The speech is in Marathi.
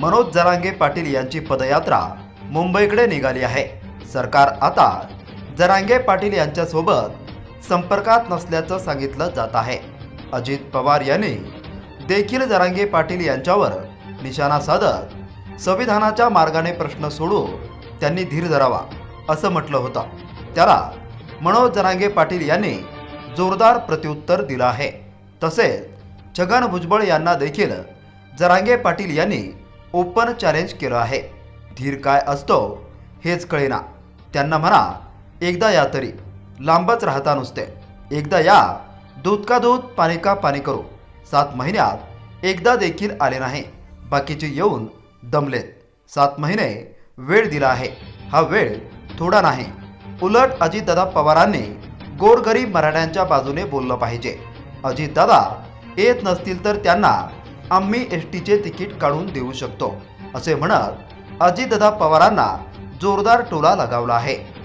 मनोज जरांगे पाटील यांची पदयात्रा मुंबईकडे निघाली आहे. सरकार आता जरांगे पाटील यांच्यासोबत संपर्कात नसल्याचं सांगितलं जात आहे. अजित पवार यांनी देखील जरांगे पाटील यांच्यावर निशाणा साधत संविधानाच्या मार्गाने प्रश्न सोडू त्यांनी धीर धरावा असं म्हटलं होतं. त्याला मनोज जरांगे पाटील यांनी जोरदार प्रत्युत्तर दिलं आहे. तसेच छगन भुजबळ यांना देखील जरांगे पाटील यांनी ओपन चॅलेंज केलं आहे. धीर काय असतो हेच कळेना. त्यांना म्हणा एकदा या तरी. लांबच राहता नुसते. एकदा या. दूध का दूध पाणी का पाणी करू. सात महिन्यात एकदा देखील आले नाही. बाकीचे येऊन दमलेत. सात महिने वेळ दिला आहे. हा वेळ थोडा नाही. उलट अजितदादा पवारांनी गोरगरीब मराठ्यांच्या बाजूने बोललं पाहिजे. अजितदादा येत नसतील तर त्यांना आम्ही एस टीचे तिकीट काढून देऊ शकतो असे म्हणत अजितदादा पवारांना जोरदार टोला लगावला आहे.